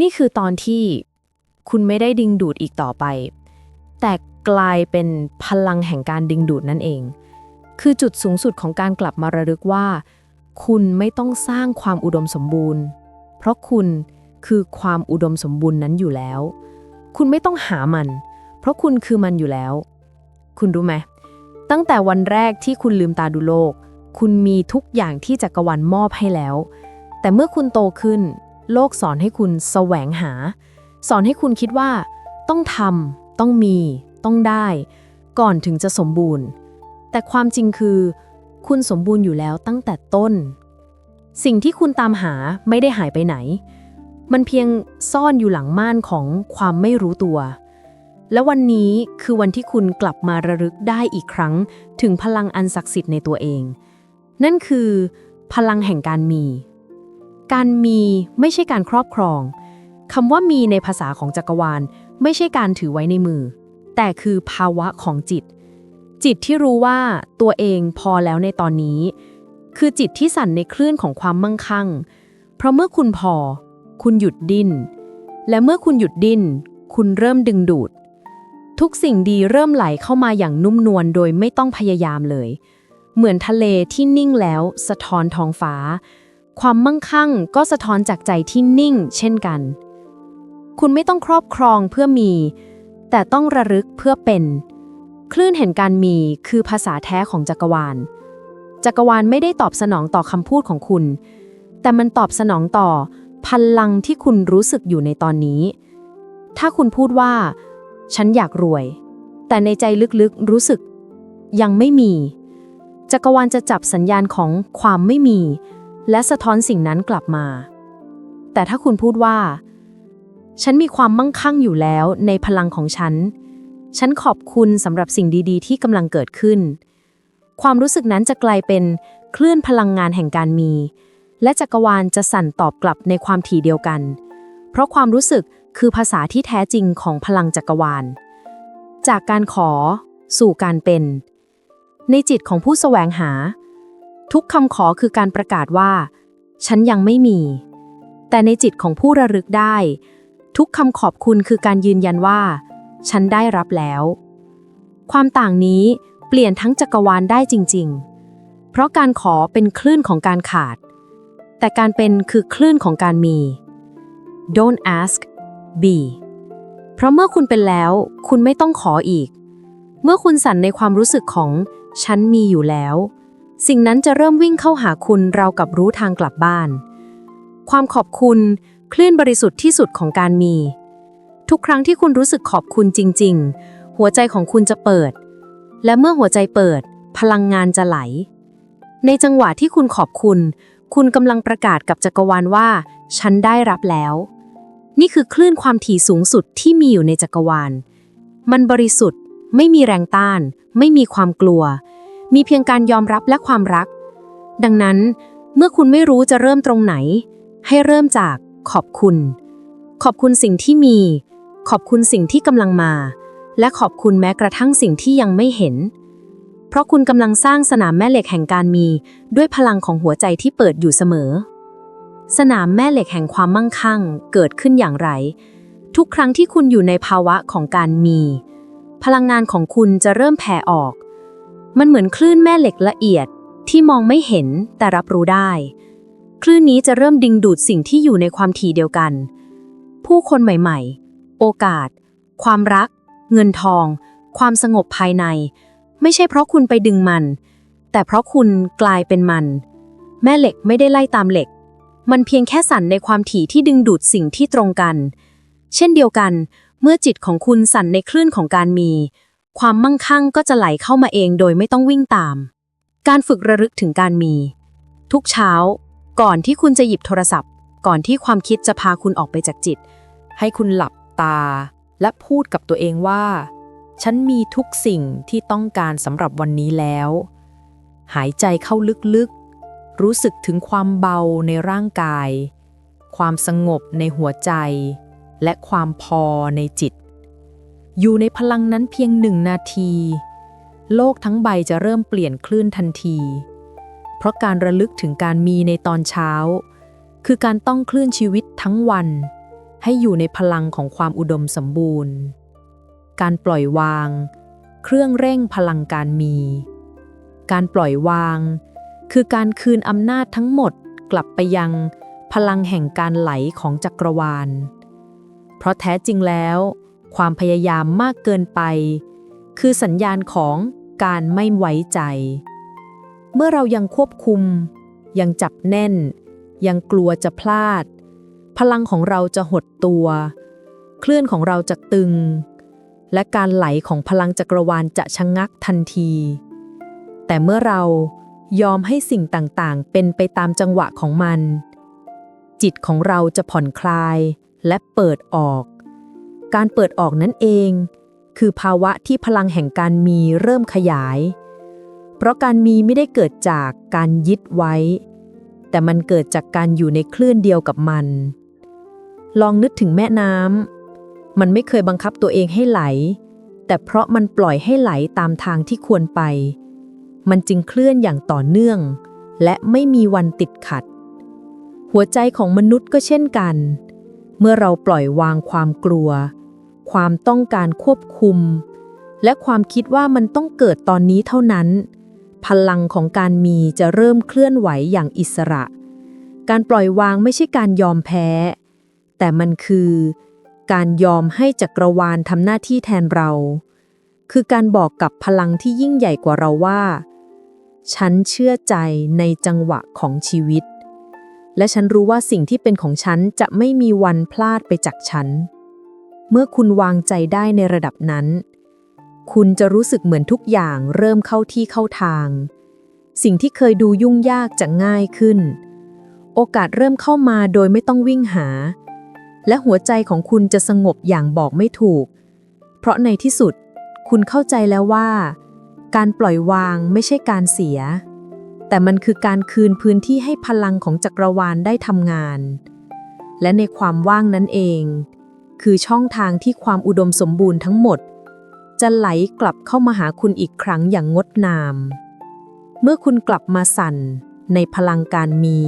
นี่คือตอนที่คุณไม่ได้ดึงดูดอีกต่อไป แต่กลายเป็นพลังแห่งการดึงดูดนั่นเอง คือจุดสูงสุดของการกลับมาระลึกว่า คุณไม่ต้องสร้างความอุดมสมบูรณ์ เพราะคุณคือความอุดมสมบูรณ์นั้นอยู่แล้ว คุณไม่ต้องหามัน เพราะคุณคือมันอยู่แล้ว คุณรู้ไหม ตั้งแต่วันแรกที่คุณลืมตาดูโลก คุณมีทุกอย่างที่จักรวาลมอบให้แล้ว แต่เมื่อคุณโตขึ้น โลกสอนให้คุณแสวงหา สอนให้คุณคิดว่า ต้องทำต้องมี ต้องได้ ก่อนถึงจะสมบูรณ์ แต่ความจริงคือ คุณสมบูรณ์อยู่แล้วตั้งแต่ต้น สิ่งที่คุณตามหาไม่ได้หายไปไหน มันเพียงซ่อนอยู่หลังม่านของความไม่รู้ตัว และวันนี้คือวันที่คุณกลับมาระลึกได้อีกครั้ง ถึงพลังอันศักดิ์สิทธิ์ในตัวเอง นั่นคือ พลังแห่งการมี การมีไม่ใช่การครอบครองคำว่ามีในภาษาของจักรวาล ไม่ใช่การถือไว้ในมือ แต่คือภาวะของจิต จิตที่รู้ว่าตัวเองพอแล้วในตอนนี้ คือจิตที่สั่นในคลื่นของความมั่งคั่ง เพราะเมื่อคุณพอ คุณหยุดดิ้น และเมื่อคุณหยุดดิ้น คุณเริ่มดึงดูด ทุกสิ่งดีเริ่มไหลเข้ามาอย่างนุ่มนวลโดยไม่ต้องพยายามเลย เหมือนทะเลที่นิ่งแล้วสะท้อนท้องฟ้า ความมั่งคั่งก็สะท้อนจากใจที่นิ่ง เช่นกัน คุณไม่ต้องครอบครองเพื่อมี แต่ต้องระลึกเพื่อเป็น คลื่นแห่งการมีคือภาษาแท้ของจักรวาล จักรวาลไม่ได้ตอบสนองต่อคำพูดของคุณ แต่มันตอบสนองต่อพลังที่คุณรู้สึกอยู่ในตอนนี้ ถ้าคุณพูดว่า ฉันอยากรวย แต่ในใจลึกๆรู้สึก ยังไม่มี จักรวาลจะจับสัญญาณของความไม่มี และสะท้อนสิ่งนั้นกลับมา แต่ถ้าคุณพูดว่า ฉันมีความมั่งคั่งอยู่แล้วในพลังของฉัน ฉันขอบคุณสำหรับสิ่งดีๆ ที่กำลังเกิดขึ้น ความรู้สึกนั้นจะกลายเป็นคลื่นพลังงานแห่งการมี และจักรวาลจะสั่นตอบกลับในความถี่เดียวกัน เพราะความรู้สึกคือภาษาที่แท้จริงของพลังจักรวาล จากการขอ สู่การเป็น ในจิตของผู้แสวงหา ทุกคำขอคือการประกาศว่า ฉันยังไม่มี แต่ในจิตของผู้ระลึกได้ ทุกคำขอบคุณคือการยืนยันว่า ฉันได้รับแล้ว ความต่างนี้เปลี่ยนทั้งจักรวาลได้จริง ๆ เพราะการขอเป็นคลื่นของการขาด แต่การเป็นคือคลื่นของการมี Don't ask be เพราะเมื่อคุณเป็นแล้ว คุณไม่ต้องขออีก เมื่อคุณสั่นในความรู้สึกของ ฉันมีอยู่แล้ว สิ่งนั้นจะเริ่มวิ่งเข้าหาคุณเรากับรู้ทางกลับบ้าน ความขอบคุณคลื่นบริสุทธิ์ที่สุดของการมี ทุกครั้งที่คุณรู้สึกขอบคุณจริง ๆ หัวใจของคุณจะเปิด และเมื่อหัวใจเปิด พลังงานจะไหล ในจังหวะที่คุณขอบคุณ คุณกำลังประกาศกับจักรวาลว่า ฉันได้รับแล้ว นี่คือคลื่นความถี่สูงสุดที่มีอยู่ในจักรวาล มันบริสุทธิ์ ไม่มีแรงต้าน ไม่มีความกลัว มีเพียงการยอมรับและความรัก ดังนั้น เมื่อคุณไม่รู้จะเริ่มตรงไหน ให้เริ่มจากขอบคุณ ขอบคุณสิ่งที่มี ขอบคุณสิ่งที่กำลังมา และขอบคุณแม้กระทั่งสิ่งที่ยังไม่เห็น เพราะคุณกำลังสร้างสนามแม่เหล็กแห่งการมี ด้วยพลังของหัวใจที่เปิดอยู่เสมอ สนามแม่เหล็กแห่งความมั่งคั่งเกิดขึ้นอย่างไร ทุกครั้งที่คุณอยู่ในภาวะของการมี พลังงานของคุณจะเริ่มแผ่ออก มันเหมือนคลื่นแม่เหล็กละเอียดที่มองไม่เห็นแต่รับรู้ได้ คลื่นนี้จะเริ่มดึงดูดสิ่งที่อยู่ในความถี่เดียวกัน ผู้คนใหม่ๆ โอกาส ความรัก เงินทอง ความสงบภายใน ไม่ใช่เพราะคุณไปดึงมัน แต่เพราะคุณกลายเป็นมัน แม่เหล็กไม่ได้ไล่ตามเหล็ก มันเพียงแค่สั่นในความถี่ที่ดึงดูดสิ่งที่ตรงกัน เช่นเดียวกัน เมื่อจิตของคุณสั่นในคลื่นของการมี ความมั่งคั่งก็จะไหลเข้ามาเองโดยไม่ต้องวิ่งตาม การฝึกระลึกถึงการมี ทุกเช้า ก่อนที่คุณจะหยิบโทรศัพท์ ก่อนที่ความคิดจะพาคุณออกไปจากจิต ให้คุณหลับตา และพูดกับตัวเองว่า ฉันมีทุกสิ่งที่ต้องการสำหรับวันนี้แล้ว หายใจเข้าลึกๆ รู้สึกถึงความเบาในร่างกาย ความสงบในหัวใจ และความพอในจิต อยู่ในพลังนั้นเพียงหนึ่งนาที โลกทั้งใบจะเริ่มเปลี่ยนคลื่นทันที เพราะการระลึกถึงการมีในตอนเช้า คือการต้องคลื่นชีวิตทั้งวัน ให้อยู่ในพลังของความอุดมสมบูรณ์ การปล่อยวาง เครื่องเร่งพลังการมี การปล่อยวาง คือการคืนอำนาจทั้งหมดกลับไปยังพลังแห่งการไหลของจักรวาล เพราะแท้จริงแล้ว ความพยายามมากเกินไป คือสัญญาณของการไม่ไว้ใจ เมื่อเรายังควบคุม ยังจับแน่น ยังกลัวจะพลาด พลังของเราจะหดตัว เคลื่อนของเราจะตึง และการไหลของพลังจักรวาลจะชะงงักทันที แต่เมื่อเรายอมให้สิ่งต่างๆ เป็นไปตามจังหวะของมัน จิตของเราจะผ่อนคลายและเปิดออก การเปิดออกนั่นเอง คือภาวะที่พลังแห่งการมีเริ่มขยาย เพราะการมีไม่ได้เกิดจากการยึดไว้ แต่มันเกิดจากการอยู่ในคลื่นเดียวกับมัน ลองนึกถึงแม่น้ำมันไม่เคยบังคับตัวเองให้ไหล แต่เพราะมันปล่อยให้ไหลตามทางที่ควรไป มันจึงเคลื่อนอย่างต่อเนื่อง และไม่มีวันติดขัด หัวใจของมนุษย์ก็เช่นกันเมื่อเราปล่อยวางความกลัว ความต้องการควบคุม และความคิดว่ามันต้องเกิดตอนนี้เท่านั้น พลังของการมีจะเริ่มเคลื่อนไหวอย่างอิสระ การปล่อยวางไม่ใช่การยอมแพ้ แต่มันคือ การยอมให้จักรวาลทำหน้าที่แทนเรา คือการบอกกับพลังที่ยิ่งใหญ่กว่าเราว่า ฉันเชื่อใจในจังหวะของชีวิตและฉันรู้ว่าสิ่งที่เป็นของฉันจะไม่มีวันพลาดไปจากฉัน เมื่อคุณวางใจได้ในระดับนั้น คุณจะรู้สึกเหมือนทุกอย่างเริ่มเข้าที่เข้าทาง สิ่งที่เคยดูยุ่งยากจะง่ายขึ้น โอกาสเริ่มเข้ามาโดยไม่ต้องวิ่งหา และหัวใจของคุณจะสงบอย่างบอกไม่ถูก เพราะในที่สุด คุณเข้าใจแล้วว่า การปล่อยวางไม่ใช่การเสีย แต่มันคือการคืนพื้นที่ให้พลังของจักรวาลได้ทำงาน และในความว่างนั้นเอง คือช่องทางที่ความอุดมสมบูรณ์ทั้งหมด จะไหลกลับเข้ามาหาคุณอีกครั้งอย่างงดงาม เมื่อคุณกลับมาสั่นในพลังการมี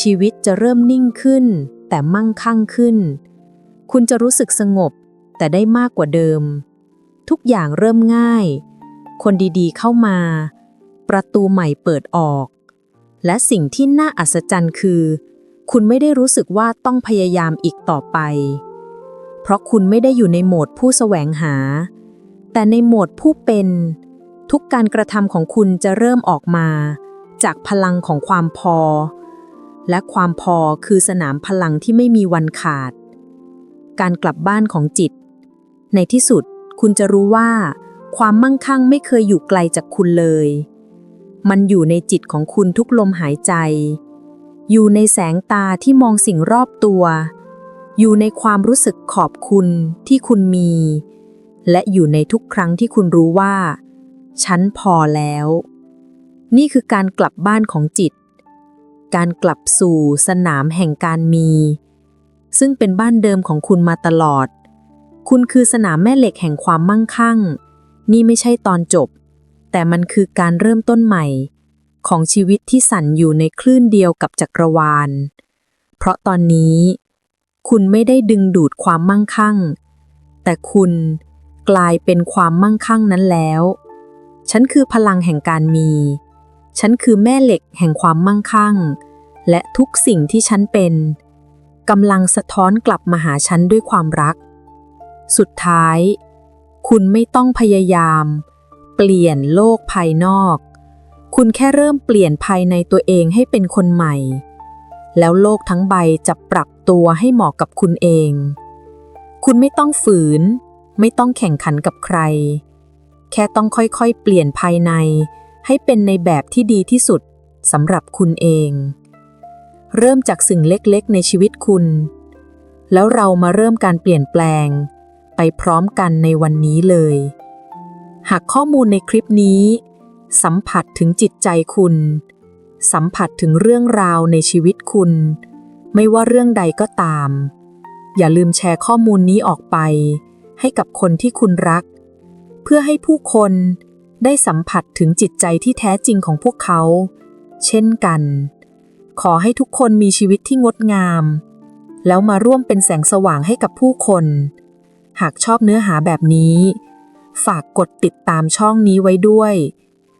ชีวิตจะเริ่มนิ่งขึ้น แต่มั่งคั่งขึ้น คุณจะรู้สึกสงบ แต่ได้มากกว่าเดิม ทุกอย่างเริ่มง่าย คนดีๆเข้ามา ประตูใหม่เปิดออก และสิ่งที่น่าอัศจรรย์คือ คุณไม่ได้รู้สึกว่าต้องพยายามอีกต่อไป เพราะคุณไม่ได้อยู่ในโหมดผู้แสวงหา แต่ในโหมดผู้เป็น ทุกการกระทำของคุณจะเริ่มออกมา จากพลังของความพอ และความพอคือสนามพลังที่ไม่มีวันขาด การกลับบ้านของจิต ในที่สุดคุณจะรู้ว่า ความมั่งคั่งไม่เคยอยู่ไกลจากคุณเลย มันอยู่ในจิตของคุณทุกลมหายใจ อยู่ในแสงตาที่มองสิ่งรอบตัว อยู่ในความรู้สึกขอบคุณที่คุณมี และอยู่ในทุกครั้งที่คุณรู้ว่า ฉันพอแล้ว นี่คือการกลับบ้านของจิต การกลับสู่สนามแห่งการมี ซึ่งเป็นบ้านเดิมของคุณมาตลอด คุณคือสนามแม่เหล็กแห่งความมั่งคั่ง นี่ไม่ใช่ตอนจบ แต่มันคือการเริ่มต้นใหม่ ของชีวิตที่สั่นอยู่ในคลื่นเดียวกับจักรวาล เพราะตอนนี้ คุณไม่ได้ดึงดูดความมั่งคั่ง แต่คุณกลายเป็นความมั่งคั่งนั้นแล้ว ฉันคือพลังแห่งการมี ฉันคือแม่เหล็กแห่งความมั่งคั่ง และทุกสิ่งที่ฉันเป็นกำลังสะท้อนกลับมาหาฉันด้วยความรัก สุดท้าย คุณไม่ต้องพยายาม เปลี่ยนโลกภายนอก คุณแค่เริ่มเปลี่ยนภายในตัวเองให้เป็นคนใหม่ แล้วโลกทั้งใบจะปรับ ตัวให้เหมาะกับคุณเอง คุณไม่ต้องฝืน ไม่ต้องแข่งขันกับใคร แค่ต้องค่อยๆ เปลี่ยนภายใน ให้เป็นในแบบที่ดีที่สุดสำหรับคุณเอง เริ่มจากสิ่งเล็กๆ ในชีวิตคุณ แล้วเรามาเริ่มการเปลี่ยนแปลง ไปพร้อมกันในวันนี้เลย หากข้อมูลในคลิปนี้ สัมผัสถึงจิตใจคุณ สัมผัสถึงเรื่องราวในชีวิตคุณ ไม่ว่าเรื่องใดก็ตาม อย่าลืมแชร์ข้อมูลนี้ออกไป ให้กับคนที่คุณรัก เพื่อให้ผู้คนได้สัมผัสถึงจิตใจที่แท้จริงของพวกเขา เช่นกัน ขอให้ทุกคนมีชีวิตที่งดงาม แล้วมาร่วมเป็นแสงสว่างให้กับผู้คน หากชอบเนื้อหาแบบนี้ ฝากกดติดตามช่องนี้ไว้ด้วย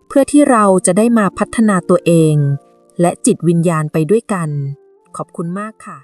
เพื่อที่เราจะได้มาพัฒนาตัวเอง และจิตวิญญาณไปด้วยกัน ขอบคุณมากค่ะ